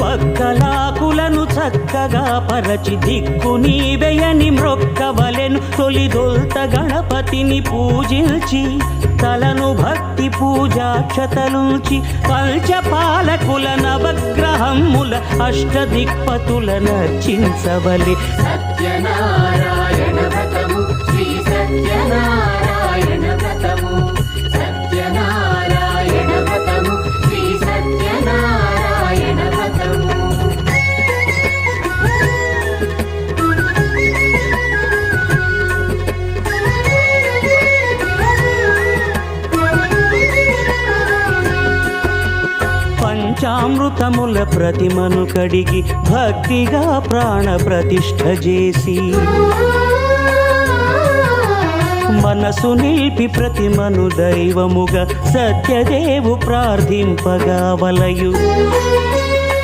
వక్కలాకులను చక్కగా పరచి దిక్కు నీవేయని మ్రొక్కవలెను తొలిదొల్త గణపతిని పూజించి తలను భక్తి పూజాక్షతలుంచి కల్చపాలకుల నవగ్రహముల అష్టదిక్పతుల నర్చించవలి. సత్యనారాయణ పంచామృతముల ప్రతిమను కడిగి భక్తిగా ప్రాణ ప్రతిష్ఠ చేసి మనసు నిలిపి ప్రతిమను దైవముగా సత్యదేవు ప్రార్థింపగా వలయు.